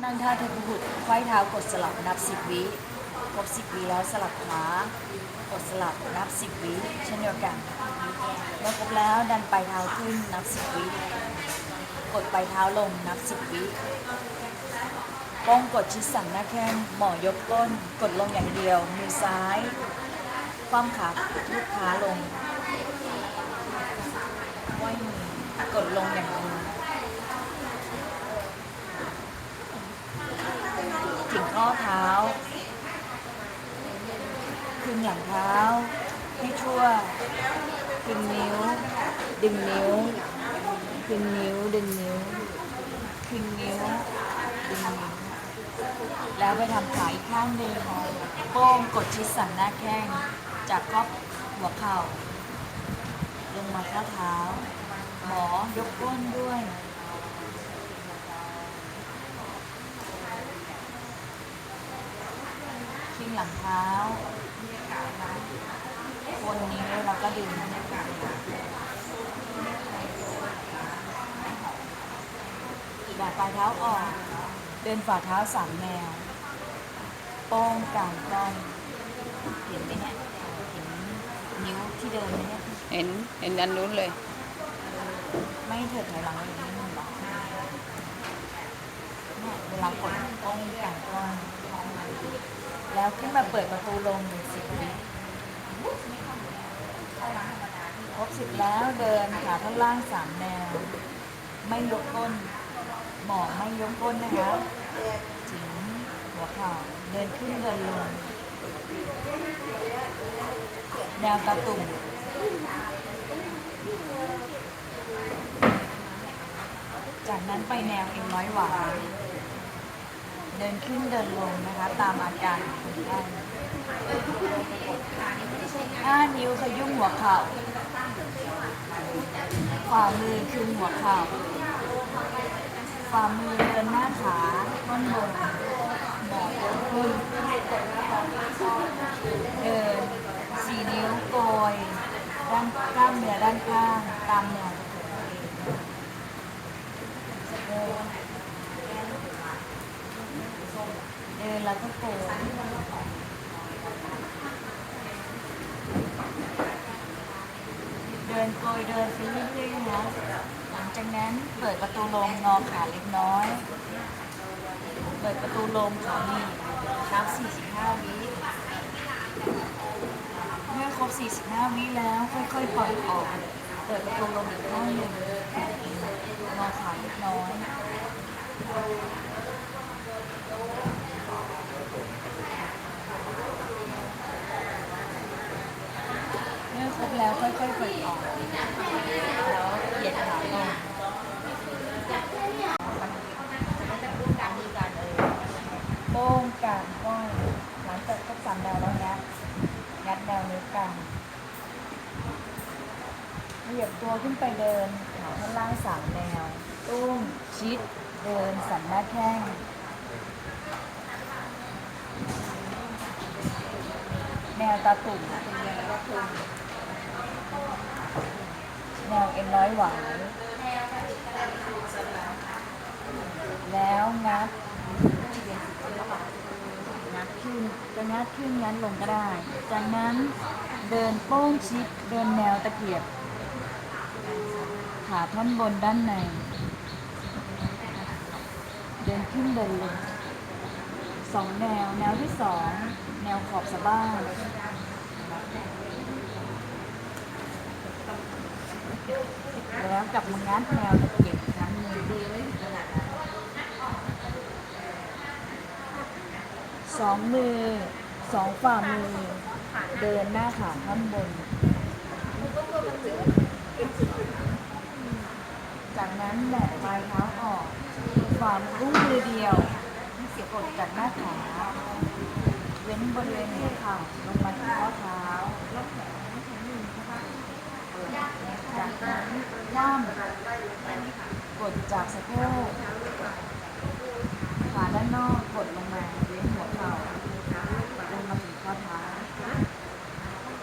นั่งท่าเทพบุตรไขว้เท้ากดสลับนับสิบวิครบสิบวิแล้วสลับขวากดสลับนับสิบวิเช่นเดียวกันเมื่อครบแล้วดันปลายเท้าขึ้นนับสิบวิกดปลายเท้าลงนับสิบวิโป้งกดชิดสันหน้าแข้งหมอยกก้น กดลงอย่างเดียว มือซ้ายคว่ำขาลูกขาลงไหวมือกดลงอย่างเดียว ถึง ข้อเท้าคลึงหลังเท้า ให้ทั่วคลึงนิ้ว ดึงนิ้วคลึงนิ้ว ดึงนิ้วคึงนิ้ว ดึงนิ้ว แล้วไปทำขาอีกข้างหนึ่งโป้งกดชิดสันหน้าแข้ง จากข้อหัวเข่า ลงมาข้อเท้า หมอยกก้นด้วย ชิงหลังเท้าวนนิ้วแล้วก็ดึงแบบปลายเท้าออก เดินฝ่าเท้าสามแนวโป้งกลางก้อนเห็นไหมเนี่ยเห็นนิ้วที่เดินไหมเนี่ยเห็นเห็นอันนู้นเลย ไม่เถิดถอยหลังอย่างนี้มันหรอกเนี่ยเวลากดโป้งกลางก้อน แล้วขึ้นมาเปิดประตูลงหนึ่งสิบวิครบสิบแล้วเดินขาท่อนล่างสามแนว ไม่ยกก้น หมอบไม่ยกก้นนะคะถึงหัวเข่าเดินขึ้นเดินลง แนวตะตุ่มจากนั้นไปแนวเอ็นร้อยหวาน ดินขึ้นเดินลงนะคะ ตามอาการของคนไข้ห้านิ้วขยุ่มหัวเข่าฝ่ามือคลึงหัวเข่าฝ่ามือเดินหน้าขาต้นบนหมอยกขึ้นเดินสี่นิ้วโกยด้านกล้ามเนื้อด้านข้างตามแนวเดิน เดิน แล้วก็โกยเดินโกยเดินไปเรื่อยๆนะหลังจากนั้นเปิดประตูลมงอขาเล็กน้อย เปิดประตูลมขาหนีบนับ45 วิเมื่อครบ 45 วิแล้วค่อยๆปล่อยออกเปิดประตูลมอีกข้างหนึ่งงอขาเล็กน้อย เมื่อครบแล้วค่อยๆเปิดออก แล้วเหยียดขาลงโป้งกลางก้อยหลังจากครบสามแนวแล้วงัดงัดแนวนิ้วกลางเหยียบตัวขึ้นไปเดินขาข้างล่างสามแนว ตุ้มชิด เดินสันหน้าแข้ง แนวตาตุ่มแนวเอ็นร้อยหวายแล้วงัดงัดขึ้นจะงัดขึ้นงัดลงก็ได้ จากนั้นเดินโป้งชิดเดินแนวตะเกียบ ขาท่อนบนด้านใน เดินขึ้นเดินลง สองแนว แนวที่สองแนวขอบสะบ้าแล้วกลับมางัดแนวตะเกียบอีกครั้งหนึ่งสองมือสองฝ่ามือ เดินหน้าขาข้างบน จากนั้นแบะปลายเท้าออกฝ่ามือเดียว จะกดจากหน้าขาเว้นบริเวณหัวเข่าลงมาที่ข้อเท้าล็อกแขนหนึ่งนะคะจากนั้นย่ำกดจากสะโพกขาด้านนอกกดลงมาเว้นหัวเข่าลงมาถึงข้อเท้า